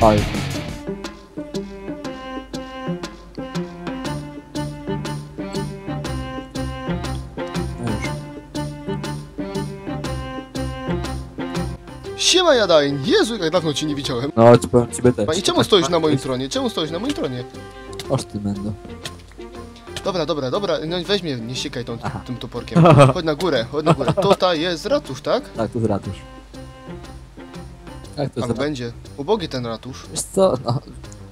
Już. Siema Jadań! Jezu, jak dawno cię nie widziałem. No, ci powiem ciebie też. Pani, czemu stoisz na moim tronie? Czemu stoisz na moim tronie? Oż ty będą. Dobra, dobra, dobra, no weź mnie, nie siekaj tą, Aha. tym toporkiem. Chodź na górę, chodź na górę. Tutaj jest ratusz, tak? Tak, to jest ratusz. Tak, to będzie. Ubogi ten ratusz. Wiesz co, no,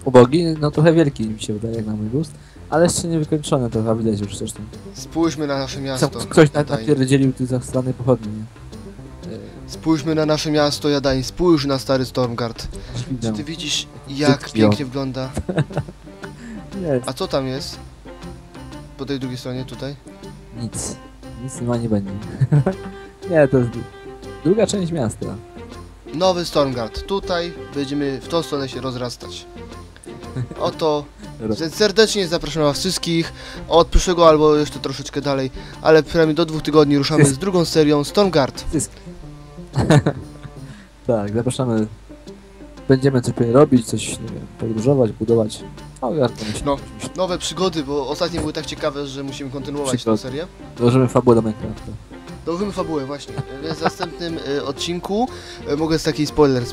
ubogi, no trochę wielki mi się wydaje, jak na mój gust. Ale jeszcze nie wykończony, to chyba widać już zresztą. Spójrzmy na nasze Sam, miasto. ktoś na, napierdzielił tu za strony pochodni? Spójrzmy na nasze miasto, Jadań. Spójrz na stary Stormgard. Aż Czy ty widzisz, jak pięknie wygląda? Nie, A co tam jest? Po tej drugiej stronie, tutaj? nic. Nic nie ma, nie będzie. nie, to jest druga część miasta. Nowy Stormgard. Tutaj będziemy w tą stronę się rozrastać. Oto serdecznie zapraszam was wszystkich od przyszłego albo jeszcze troszeczkę dalej, ale przynajmniej do dwóch tygodni ruszamy z drugą serią Stormguard. Tak, zapraszamy. Będziemy coś robić, coś, nie wiem, podróżować, budować. O, ja to myślę. No. Nowe przygody, bo ostatnie były tak ciekawe, że musimy kontynuować tę Przygody. serię. Dołożymy fabułę do Minecrafta. Dołożymy fabułę właśnie. Więc w następnym y, odcinku y, mogę z taki spoiler y,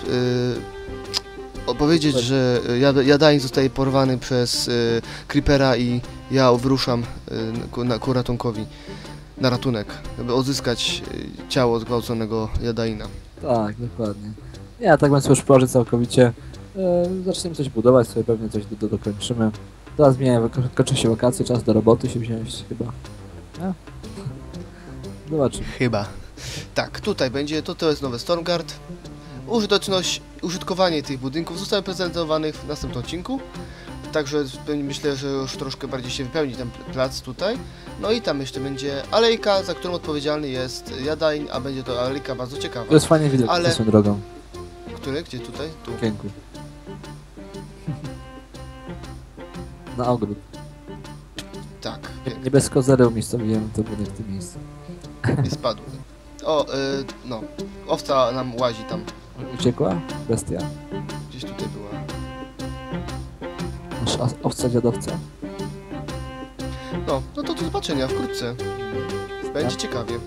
opowiedzieć, że Jad- Jadain zostaje porwany przez y, Creepera i ja wyruszam y, na, ku ratunkowi. Na ratunek, żeby odzyskać y, ciało zgwałconego Jadaina. Tak, dokładnie. Ja tak sobie już położył całkowicie. E, zaczniemy coś budować, sobie pewnie coś do, do, dokończymy. Teraz zmieniam, kończą się wakacje, czas do roboty się wziąć chyba. A? Zobaczymy. Chyba. Tak, tutaj będzie, to, to jest nowe Stormguard. Użyteczność, użytkowanie tych budynków zostały prezentowanych w następnym odcinku. Także myślę, że już troszkę bardziej się wypełni ten pl- plac tutaj. No i tam jeszcze będzie alejka, za którą odpowiedzialny jest Jadain, a będzie to alejka bardzo ciekawa. To jest fajnie widok Ale- swoją drogą. Który? Gdzie tutaj? Tu. Okienku. Na ogród. Tak, Nie- pięknie. Niebiesko zero umiejscowiłem to budynek w tym miejscu. Nie spadł. O, y, no. Owca nam łazi tam. Uciekła? Bestia? Gdzieś tutaj była. Nasz as- owca dziadowca? No, no to do zobaczenia wkrótce. Będzie ciekawie.